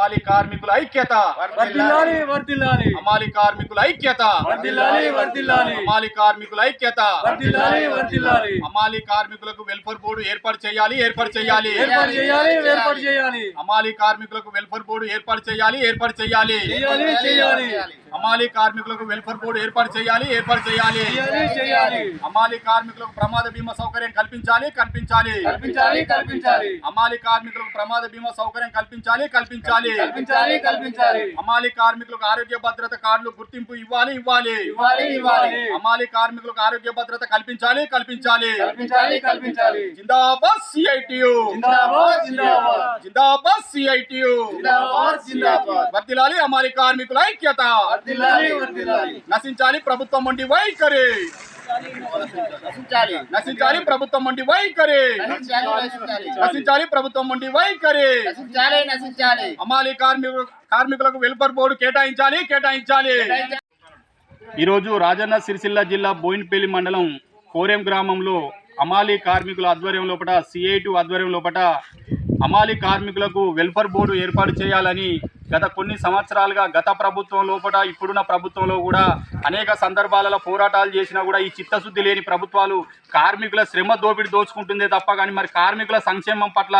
అమాలి కార్మికుల ఐక్యత. వర్దిల్లాలి వర్దిల్లాలి అమాలి కార్మికుల ఐక్యత. వర్దిల్లాలి వర్దిల్లాలి అమాలి కార్మికుల ఐక్యత. వర్దిల్లాలి వర్దిల్లాలి అమాలి కార్మికులకు వెల్ఫేర్ బోర్డు ఏర్పాటు చేయాలి ఏర్పాటు చేయాలి. ఏర్పాటు చేయాలి ఏర్పాటు చేయాలి. అమాలి కార్మికులకు వెల్ఫేర్ బోర్డు ఏర్పాటు చేయాలి ఏర్పాటు చేయాలి. చేయాలి చేయాలి. అమాలి కార్మికులకు వెల్ఫేర్ బోర్డు ఏర్పాటు చేయాలి ఏర్పాటు చేయాలి చేయాలి చేయాలి అమాలి కార్మికులకు ప్రమాద బీమా సౌకర్యం కల్పించాలి కల్పించాలి కల్పించాలి కల్పించాలి అమాలి కార్మికులకు ప్రమాద బీమా సౌకర్యం కల్పించాలి కల్పించాలి కల్పించాలి కల్పించాలి అమాలి కార్మికులకు ఆరోగ్య భద్రత కార్డులు గుర్తింపు ఇవ్వాలి ఇవ్వాలి ఇవ్వాలి ఇవ్వాలి అమాలి కార్మికులకు ఆరోగ్య భద్రత కల్పించాలి కల్పించాలి కల్పించాలి కల్పించాలి జిందాబాద్ సిఐటియు జిందాబాద్ జిందాబాద్ జిందాబాద్ సిఐటియు జిందాబాద్ జిందాబాద్ వర్తిలాలి అమాలి కార్మికుల ఐక్యత వర్దిల్లాలి వర్దిల్లాలి నశించాలి ప్రభుత్వం వంటి వైఖరి. నశించాలి. నశించాలి ప్రభుత్వం వంటి వైఖరి. నశించాలి ప్రభుత్వం వంటి వైఖరి. అమాలి కార్మికులు కార్మికులకు వెల్ఫేర్ బోర్డు కేటాయించాలి కేటాయించాలి. ఈరోజు రాజన్న సిరిసిల్ల జిల్లా బోయినపల్లి మండలం కోరెం గ్రామంలో అమాలి కార్మికుల ఆధ్వర్యం లోపల సిఐటి ఆధ్వర్యం లోపల అమాలి కార్మికులకు వెల్ఫేర్ బోర్డు ఏర్పాటు చేయాలని గత కొన్ని సంవత్సరాలుగా గత ప్రభుత్వం లోపల ఇప్పుడున్న ప్రభుత్వంలో కూడా అనేక సందర్భాలలో పోరాటాలు చేసినా కూడా ఈ చిత్తశుద్ధి లేని ప్రభుత్వాలు కార్మికుల శ్రమ దోపిడి దోచుకుంటుందే తప్ప కానీ మరి కార్మికుల సంక్షేమం పట్ల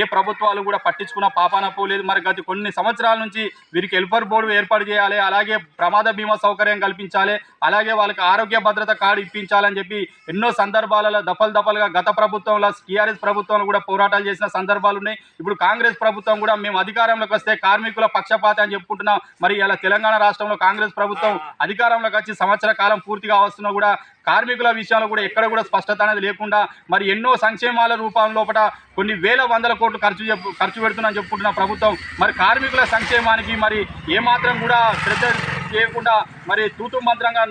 ఏ ప్రభుత్వాలు కూడా పట్టించుకున్న పాపాన పోలేదు. మరి గత కొన్ని సంవత్సరాల నుంచి వీరికి హెల్పర్ బోర్డు ఏర్పాటు చేయాలి. అలాగే ప్రమాద బీమా సౌకర్యం కల్పించాలి. అలాగే వాళ్ళకి ఆరోగ్య భద్రత కార్డు ఇప్పించాలని చెప్పి ఎన్నో సందర్భాలలో దఫలు దఫలుగా గత ప్రభుత్వంలో టీఆర్ఎస్ ప్రభుత్వంలో కూడా పోరాటాలు చేసిన సందర్భాలు ఉన్నాయి. ఇప్పుడు కాంగ్రెస్ ప్రభుత్వం కూడా మేము అధికారంలోకి వస్తే కార్మికుల పక్షపాత అని చెప్పుకుంటున్నాం. మరి ఇలా తెలంగాణ రాష్ట్రంలో కాంగ్రెస్ ప్రభుత్వం అధికారంలోకి వచ్చి సంవత్సర కాలం పూర్తిగా వస్తున్నా కూడా కార్మికుల విషయంలో కూడా ఎక్కడ కూడా స్పష్టత అనేది లేకుండా మరి ఎన్నో సంక్షేమాల రూపం లోపల కొన్ని వేల వందల కోట్లు ఖర్చు ఖర్చు పెడుతుందని చెప్పుకుంటున్న ప్రభుత్వం. మరి కార్మికుల సంక్షేమానికి మరి ఏమాత్రం కూడా శ్రద్ధ చేయకుండా మరి తూతు మంత్రంగా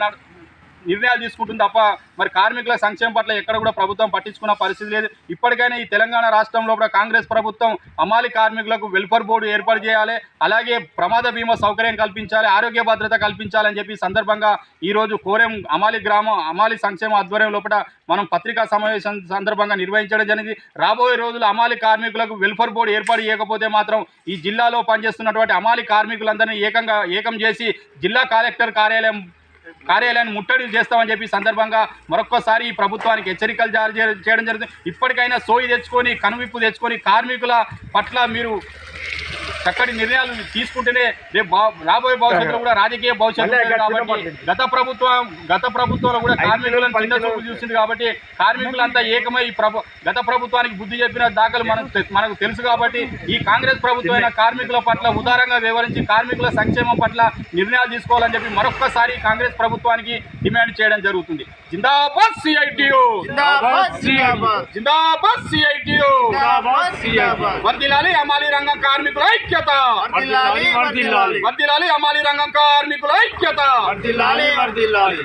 నిర్ణయాలు తీసుకుంటుంది తప్ప మరి కార్మికుల సంక్షేమం పట్ల ఎక్కడ కూడా ప్రభుత్వం పట్టించుకున్న పరిస్థితి లేదు. ఇప్పటికైనా ఈ తెలంగాణ రాష్ట్రంలో కూడా కాంగ్రెస్ ప్రభుత్వం అమాలి కార్మికులకు వెల్ఫేర్ బోర్డు ఏర్పాటు చేయాలి అలాగే ప్రమాద బీమా సౌకర్యం కల్పించాలి ఆరోగ్య భద్రత కల్పించాలని చెప్పి సందర్భంగా ఈరోజు కోరెం అమాలి గ్రామం అమాలి సంక్షేమ ఆధ్వర్యం లోపల మనం పత్రికా సమావేశం సందర్భంగా నిర్వహించడం జరిగింది. రాబోయే రోజులు అమాలి కార్మికులకు వెల్ఫేర్ బోర్డు ఏర్పాటు చేయకపోతే మాత్రం ఈ జిల్లాలో పనిచేస్తున్నటువంటి అమాలి కార్మికులందరినీ ఏకంగా ఏకం చేసి జిల్లా కలెక్టర్ కార్యాలయం కార్యాలయాన్ని ముట్టడి చేస్తామని చెప్పి సందర్భంగా మరొక్కసారి ఈ ప్రభుత్వానికి హెచ్చరికలు జారీ చేయడం జరుగుతుంది. ఇప్పటికైనా సోయి తెచ్చుకొని కనువిప్పు తెచ్చుకొని కార్మికుల పట్ల మీరు చక్కటి నిర్ణయాలు తీసుకుంటేనే రేపు రాబోయే భవిష్యత్తులో కూడా రాజకీయ భవిష్యత్తు కాబట్టి గత ప్రభుత్వం గత ప్రభుత్వంలో కూడా కార్మికులను చిన్న చూపు చూసింది కాబట్టి కార్మికులంతా ఏకమై ప్రభు గత ప్రభుత్వానికి బుద్ధి చెప్పిన దాఖలు మనకు తె- మనకు తెలుసు కాబట్టి ఈ కాంగ్రెస్ ప్రభుత్వం కార్మికుల పట్ల ఉదారంగా వివరించి కార్మికుల సంక్షేమం పట్ల నిర్ణయాలు తీసుకోవాలని చెప్పి మరొక్కసారి కాంగ్రెస్ ప్రభుత్వానికి డిమాండ్ చేయడం జరుగుతుంది. జిందాబాద్ సిఐటియు జిందాబాద్ జిందాబాద్ జిందాబాద్ సిఐటియు జిందాబాద్ జిందాబాద్ వర్దిలాలి అమాలి రంగం కార్మికుల ఐక్యత వర్ధిల్లాలి వర్ధిల్లాలి వర్దిలాలి అమాలి రంగం కార్మికుల ఐక్యత వర్ధిల్లాలి వర్ధిల్లాలి